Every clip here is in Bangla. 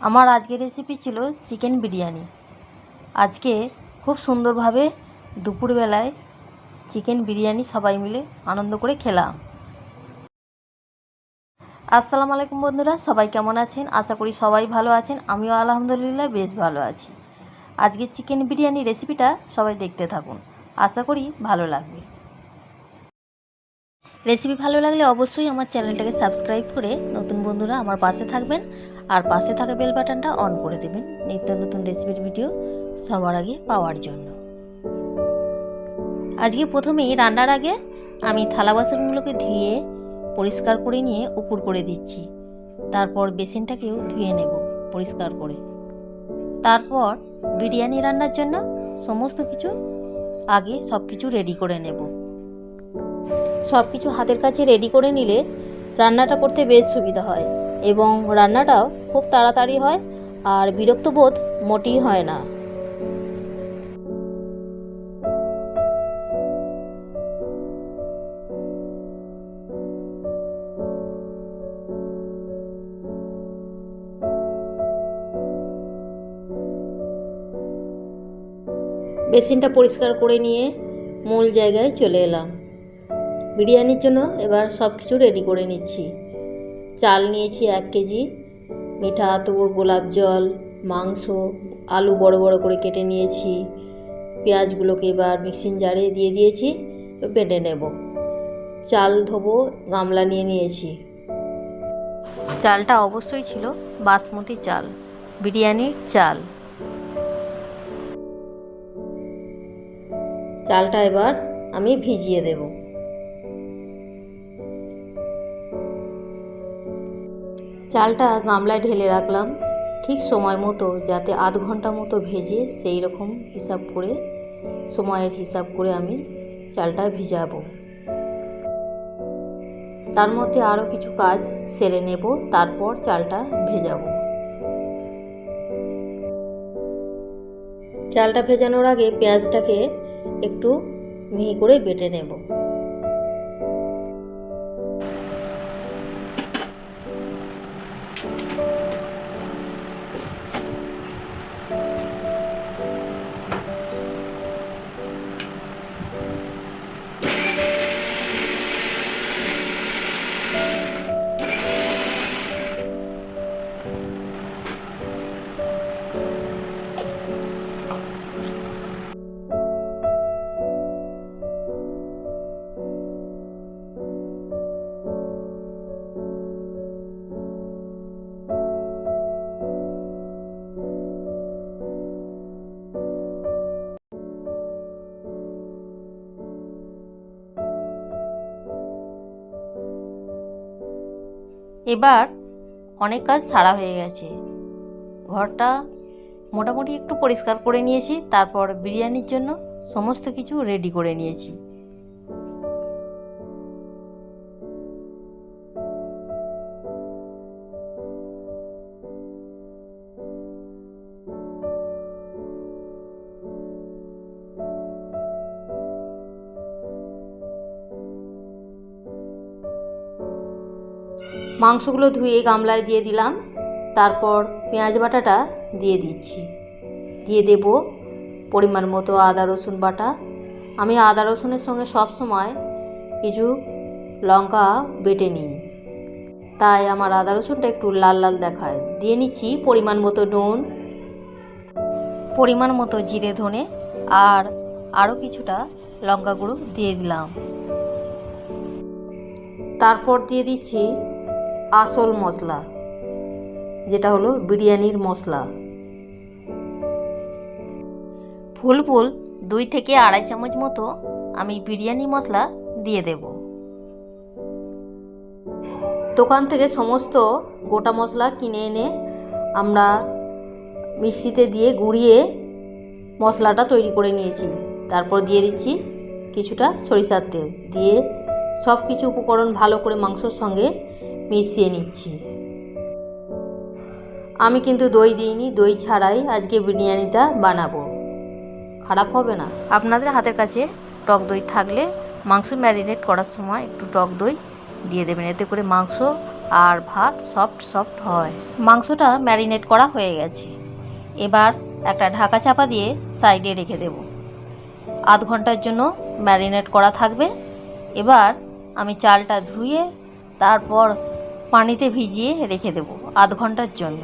আমার আজকের রেসিপি ছিল চিকেন বিরিয়ানি। আজকে খুব সুন্দরভাবে দুপুরবেলায় চিকেন বিরিয়ানি সবাই মিলে আনন্দ করে খেলাম। আসসালামু আলাইকুম বন্ধুরা, সবাই কেমন আছেন? আশা করি সবাই ভালো আছেন। আমিও আলহামদুলিল্লাহ বেশ ভালো আছি। আজকে চিকেন বিরিয়ানি রেসিপিটা সবাই দেখতে থাকুন। আশা করি ভালো লাগবে। রেসিপি ভালো লাগলে অবশ্যই আমার চ্যানেলটাকে সাবস্ক্রাইব করে নতুন বন্ধুরা আমার পাশে থাকবেন। আর পাশে থাকা বেল বাটনটা অন করে দেবেন নিত্য নতুন রেসিপির ভিডিও সবার আগে পাওয়ার জন্য। আজকে প্রথমেই রান্নার আগে আমি থালা বাসনগুলোকে ধুয়ে, পরিষ্কার করে নিয়ে উপর করে দিচ্ছি। তারপর বেসিনটাকেও ধুয়ে নেব পরিষ্কার করে। তারপর বিরিয়ানি রান্নার জন্য সমস্ত কিছু আগে সব কিছু রেডি করে নেব। সব কিছু হাতের কাছে রেডি করে নিলে রান্নাটা করতে বেশ সুবিধা হয় এবং রান্নাটাও খুব তাড়াতাড়ি হয় আর বিরক্ত বোধ মোটেই হয় না। বেসিনটা পরিষ্কার করে নিয়ে মূল জায়গায় চলে এলাম। বিরিয়ানির জন্য এবার সব কিছু রেডি করে নিচ্ছি। চাল নিয়েছি এক কেজি, মিঠা আতর গোলাপ জল, মাংস, আলু বড় বড় করে কেটে নিয়েছি। পেঁয়াজগুলোকে এবার মিক্সিং জারে দিয়ে দিয়েছি বেটে নেব। চাল ধোবো, গামলা নিয়ে নিয়েছি। চালটা অবশ্যই ছিল বাসমতি চাল, বিরিয়ানির চাল। চালটা এবার আমি ভিজিয়ে দেব। চালটা গামলায় ঢেলে রাখলাম, ঠিক সময় মতো যাতে আধ ঘণ্টা মতো ভেজে সেই রকম হিসাব করে, সময়ের হিসাব করে আমি চালটা ভিজাবো। তার মধ্যে আরও কিছু কাজ সেরে নেব, তারপর চালটা ভেজাবো। চালটা ভেজানোর আগে পেঁয়াজটাকে একটু মিহি করে বেটে নেব। এবার অনেক কাজ সারা হয়ে গেছে। ঘরটা মোটামুটি একটু পরিষ্কার করে নিয়েছি, তারপর বিরিয়ানির জন্য সমস্ত কিছু রেডি করে নিয়েছি। মাংসগুলো ধুয়ে গামলায় দিয়ে দিলাম। তারপর পেঁয়াজ বাটাটা দিয়ে দিচ্ছি। দিয়ে দেব পরিমাণ মতো আদা, রসুন বাটা। আমি আদা, রসুনের সঙ্গে সব সময় কিছু লঙ্কা বেটে নিই। তাই আমার আদা, রসুনটা একটু লাল লাল দেখায়। দিয়ে নিচ্ছি পরিমাণ মতো নুন, পরিমাণ মতো জিরে, ধনে আর আরও কিছুটা লঙ্কা গুঁড়ো দিয়ে দিলাম। তারপর দিয়ে দিচ্ছি আসল মশলা, যেটা হলো বিরিয়ানির মশলা। ফুল ফুল দুই থেকে আড়াই চামচ মতো আমি বিরিয়ানি মশলা দিয়ে দেব। দোকান থেকে সমস্ত গোটা মশলা কিনে এনে আমরা মিক্সিতে দিয়ে গুঁড়িয়ে মশলাটা তৈরি করে নিয়েছি। তারপর দিয়ে দিচ্ছি কিছুটা সরিষার তেল। দিয়ে সব কিছু উপকরণ ভালো করে মাংসর সঙ্গে মিশিয়ে নিচ্ছি। আমি কিন্তু দই দিইনি দই ছাড়াই আজকে বিরিয়ানিটা বানাবো। খারাপ হবে না। আপনাদের হাতের কাছে টক দই থাকলে মাংস ম্যারিনেট করার সময় একটু টক দই দিয়ে দেবেন। এতে করে মাংস আর ভাত সফট সফট হয়। মাংসটা ম্যারিনেট করা হয়ে গেছে। এবার একটা ঢাকা চাপা দিয়ে সাইডে রেখে দেব। আধ ঘণ্টার জন্য ম্যারিনেট করা থাকবে। এবার আমি চালটা ধুয়ে তারপর পানিতে ভিজিয়ে রেখে দেব আধ ঘণ্টার জন্য।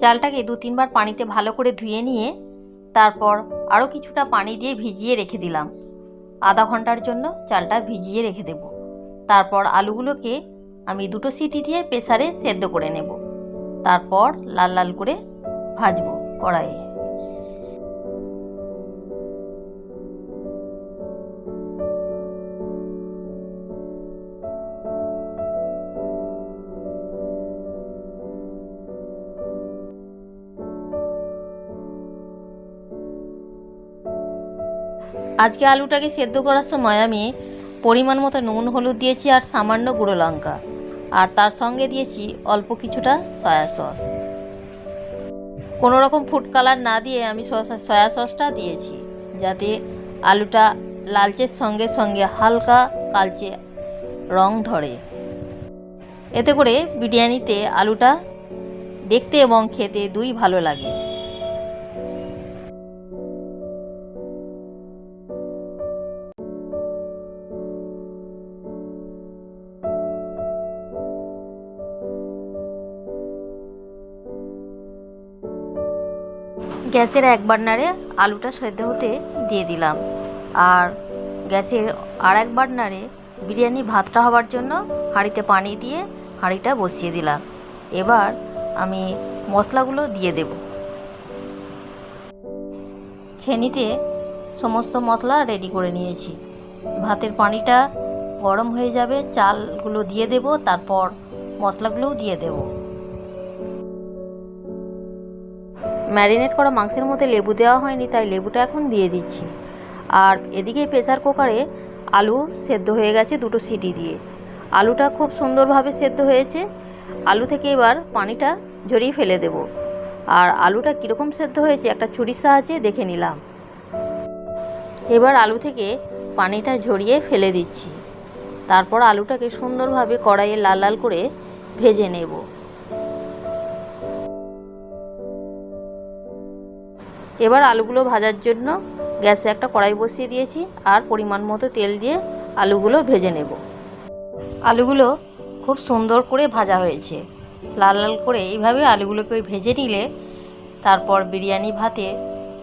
চালটাকে দু তিনবার পানিতে ভালো করে ধুয়ে নিয়ে তারপর আরও কিছুটা পানি দিয়ে ভিজিয়ে রেখে দিলাম। আধা ঘণ্টার জন্য চালটা ভিজিয়ে রেখে দেব। তারপর আলুগুলোকে আমি দুটো সিটি দিয়ে প্রেসারে সেদ্ধ করে নেব। তারপর লাল লাল করে ভাজবো কড়াইয়ে। আজকে আলুটাকে সেদ্ধ করার সময় আমি পরিমাণ মতো নুন, হলুদ দিয়েছি আর সামান্য গুঁড়ো লঙ্কা। আর তার সঙ্গে দিয়েছি অল্প কিছুটা সয়া সস। কোনো রকম ফুড কালার না দিয়ে আমি সয়া সসটা দিয়েছি, যাতে আলুটা লালচের সঙ্গে সঙ্গে হালকা কালচে রং ধরে। এতে করে বিরিয়ানিতে আলুটা দেখতে এবং খেতে দুই ভালো লাগে। গ্যাসের এক বার্নারে আলুটা সেদ্ধ হতে দিয়ে দিলাম। আর গ্যাসের আর এক বার্নারে বিরিয়ানি ভাতটা হওয়ার জন্য হাঁড়িতে পানি দিয়ে হাঁড়িটা বসিয়ে দিলাম। এবার আমি মশলাগুলো দিয়ে দেব। ছেনিতে সমস্ত মশলা রেডি করে নিয়েছি। ভাতের পানিটা গরম হয়ে যাবে, চালগুলো দিয়ে দেব, তারপর মশলাগুলোও দিয়ে দেবো। ম্যারিনেট করা মাংসের মধ্যে লেবু দেওয়া হয়নি, তাই লেবুটা এখন দিয়ে দিচ্ছি। আর এদিকে প্রেসার কুকারে আলু সেদ্ধ হয়ে গেছে দুটো সিটি দিয়ে। আলুটা খুব সুন্দরভাবে সেদ্ধ হয়েছে। আলু থেকে এবার পানিটা ঝরিয়ে ফেলে দেব। আর আলুটা কীরকম সেদ্ধ হয়েছে একটা ছুরির সাহায্যে দেখে নিলাম। এবার আলু থেকে পানিটা ঝরিয়ে ফেলে দিচ্ছি। তারপর আলুটাকে সুন্দরভাবে কড়াইয়ে লাল লাল করে ভেজে নেব। এবার আলুগুলো ভাজার জন্য গ্যাসে একটা কড়াই বসিয়ে দিয়েছি আর পরিমাণ মতো তেল দিয়ে আলুগুলো ভেজে নেব। আলুগুলো খুব সুন্দর করে ভাজা হয়েছে। লাল লাল করে এইভাবে আলুগুলোকে ভেজে নিলে, তারপর বিরিয়ানি ভাতে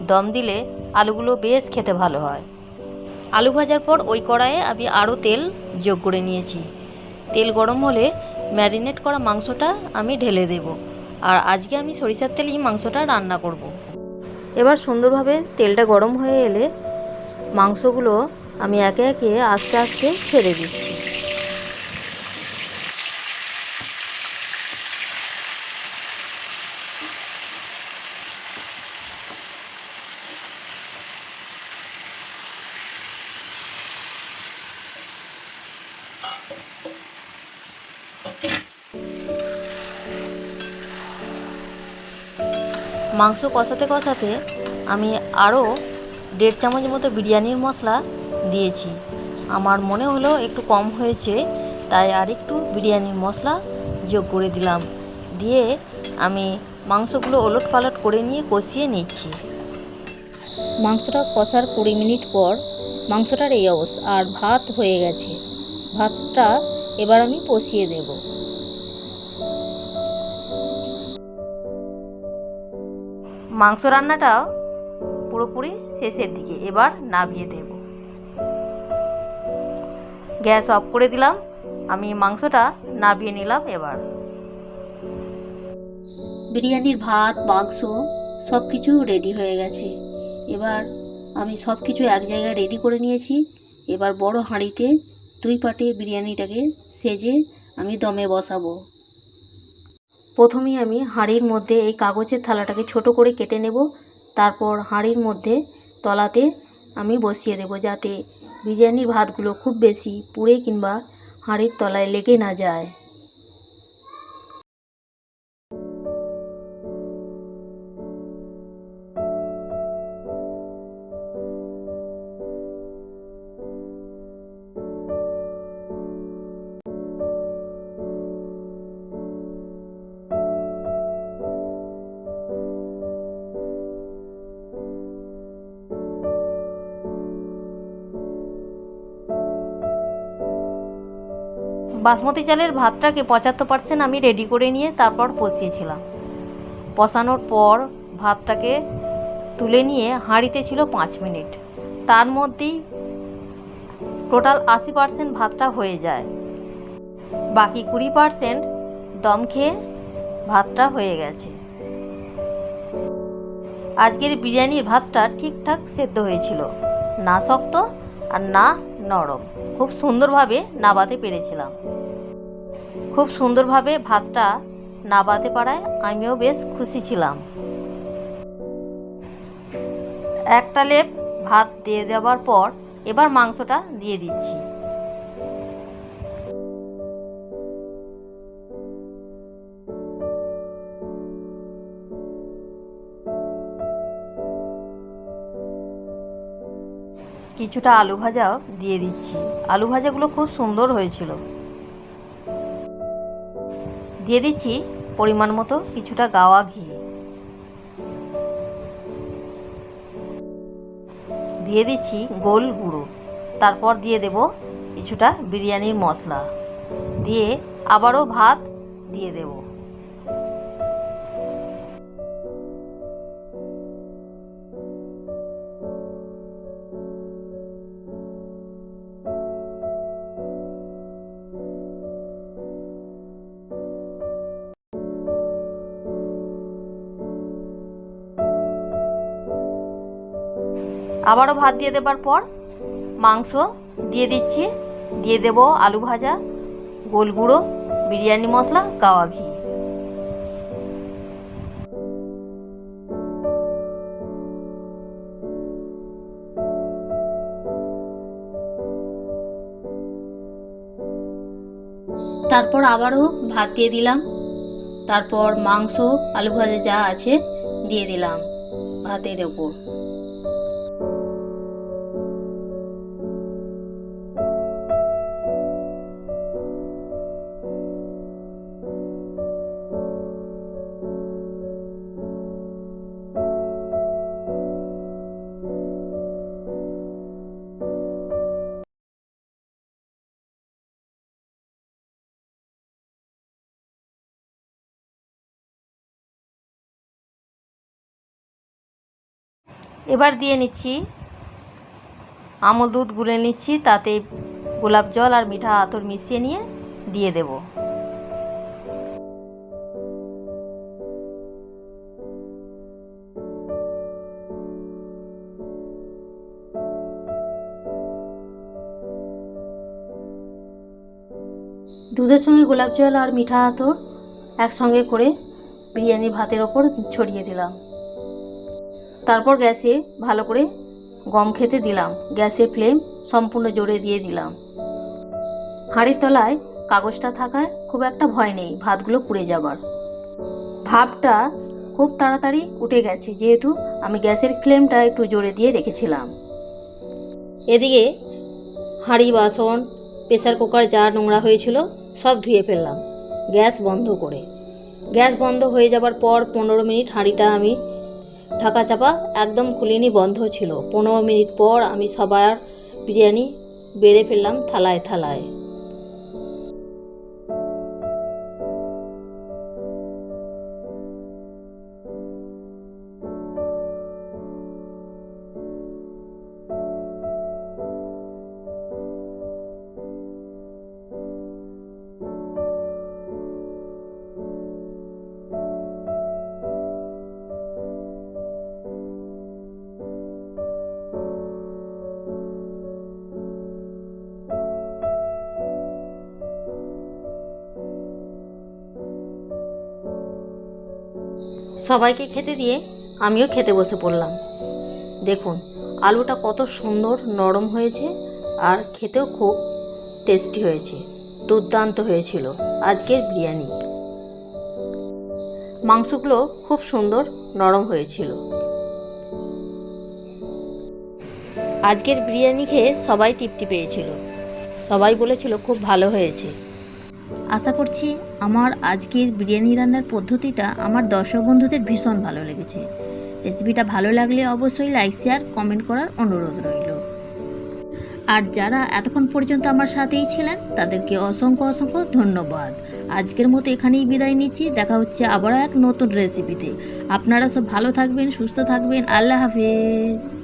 দম দিলে আলুগুলো বেশ খেতে ভালো হয়। আলু ভাজার পর ওই কড়াইয়ে আমি আরও তেল যোগ করে নিয়েছি। তেল গরম হলে ম্যারিনেট করা মাংসটা আমি ঢেলে দেব। আর আজকে আমি সরিষার তেলেই মাংসটা রান্না করব। এবার সুন্দরভাবে তেলটা গরম হয়ে এলে মাংসগুলো আমি একে একে আস্তে আস্তে ছেড়ে দিচ্ছি। মাংস কষাতে কষাতে আমি আরও দেড় চামচ মতো বিরিয়ানির মশলা দিয়েছি। আমার মনে হলো একটু কম হয়েছে, তাই আর একটু বিরিয়ানির মশলা যোগ করে দিলাম। দিয়ে আমি মাংসগুলো ওলট পালট করে নিয়ে কষিয়ে নিচ্ছি। মাংসটা কষার কুড়ি মিনিট পর মাংসটার এই অবস্থা, আর ভাত হয়ে গেছে। ভাতটা এবার আমি কষিয়ে দেবো। মাংস রান্নাটা পুরোপুরি শেষের দিকে এবার নামিয়ে দেব। গ্যাস অফ করে দিলাম। আমি মাংসটা নামিয়ে নিলাম এবার। বিরিয়ানির ভাত, মাংস সব কিছু রেডি হয়ে গেছে। এবার আমি সব কিছু এক জায়গায় রেডি করে নিয়েছি। এবার বড় হাঁড়িতে দুই পাটে বিরিয়ানিটাকে সেজে আমি দমে বসাবো। প্রথমেই আমি হাঁড়ির মধ্যে এই কাগজের থালাটাকে ছোট করে কেটে নেব, তারপর হাঁড়ির মধ্যে তলাতে আমি বসিয়ে দেব যাতে বিরিয়ানির ভাতগুলো খুব বেশি পুড়ে কিংবা হাঁড়ির তলায় লেগে না যায়। বাসমতি চালের ভাতটাকে পঁচাত্তর পার্সেন্ট আমি রেডি করে নিয়ে তারপর বসিয়েছিলাম বসানোর পর ভাতটাকে তুলে নিয়ে হাঁড়িতে ছিল পাঁচ মিনিট। তার মধ্যেই টোটাল আশি পার্সেন্ট ভাতটা হয়ে যায়। বাকি কুড়ি পার্সেন্ট দম খেয়ে ভাতটা হয়ে গেছে। আজকের বিরিয়ানির ভাতটা ঠিকঠাক সেদ্ধ হয়েছিল। না শক্ত আর না নরম। খুব সুন্দরভাবে নাবাতে পেরেছিলাম। খুব সুন্দরভাবে ভাতটা নাবাতে পারায় আমিও বেশ খুশি ছিলাম। একটা লেপ ভাত দিয়ে দেওয়ার পর এবার মাংসটা দিয়ে দিচ্ছি। কিছুটা আলু ভাজাও দিয়ে দিচ্ছি। আলু ভাজাগুলো খুব সুন্দর হয়েছিল। দিয়ে দিচ্ছি পরিমাণ মতো কিছুটা গাওয়া ঘি। দিয়ে দিচ্ছি গোল গুঁড়ো। তারপর দিয়ে দেব কিছুটা বিরিয়ানির মশলা। দিয়ে আবারও ভাত দিয়ে দেব। আবারও ভাত দিয়ে দেবার পর মাংস দিয়ে দিচ্ছি। দিয়ে দেব আলু ভাজা, গোল গুঁড়ো, বিরিয়ানি মশলা, গাওয়া ঘি। তারপর আবারও ভাত দিয়ে দিলাম। তারপর মাংস, আলু ভাজা যা আছে দিয়ে দিলাম ভাতের ওপর। এবার দিয়ে নিচ্ছি আমল দুধ গুলে নিচ্ছি, তাতে গোলাপ জল আর মিঠা আতর মিশিয়ে নিয়ে দিয়ে দেব। দুধের সঙ্গে গোলাপ জল আর মিঠা আতর একসঙ্গে করে বিরিয়ানি ভাতের ওপর ছড়িয়ে দিলাম। তারপর গ্যাসে ভালো করে গম খেতে দিলাম। গ্যাসের ফ্লেম সম্পূর্ণ জোরে দিয়ে দিলাম। হাঁড়ির তলায় কাগজটা থাকায় খুব একটা ভয় নেই, ভাতগুলো পুড়ে যাবার। ভাবটা খুব তাড়াতাড়ি উঠে গেছে, যেহেতু আমি গ্যাসের ফ্লেমটা একটু জোরে দিয়ে রেখেছিলাম। এদিকে হাঁড়ি, বাসন, প্রেসার কুকার, যা নোংরা হয়েছিল, সব ধুয়ে ফেললাম। গ্যাস বন্ধ করে। গ্যাস বন্ধ হয়ে যাবার পর পনেরো মিনিট হাঁড়িটা আমি ঢাকা চাপা একদম খুলিনি, বন্ধ ছিল। পনেরো মিনিট পর আমি সবার বিরিয়ানি বেড়ে ফেললাম থালায় থালায়। সবাইকে খেতে দিয়ে আমিও খেতে বসে পড়লাম। দেখুন, আলুটা কত সুন্দর নরম হয়েছে আর খেতেও খুব টেস্টি হয়েছে, দুর্দান্ত হয়েছিল আজকের বিরিয়ানি। মাংসগুলো খুব সুন্দর নরম হয়েছিল। আজকের বিরিয়ানি খেয়ে সবাই তৃপ্তি পেয়েছিল। সবাই বলেছিল, খুব ভালো হয়েছে। আশা করছি আমার আজকের বিরিয়ানি রান্নার পদ্ধতিটা আমার দর্শক বন্ধুদের ভীষণ ভালো লেগেছে। রেসিপিটা ভালো লাগলে অবশ্যই লাইক, শেয়ার, কমেন্ট করার অনুরোধ রইল। আর যারা এতক্ষণ পর্যন্ত আমার সাথেই ছিলেন, তাদেরকে অসংখ্য অসংখ্য ধন্যবাদ। আজকের মতো এখানেই বিদায় নিচ্ছি। দেখা হচ্ছে আবারও এক নতুন রেসিপিতে। আপনারা সব ভালো থাকবেন, সুস্থ থাকবেন। আল্লাহ হাফেজ।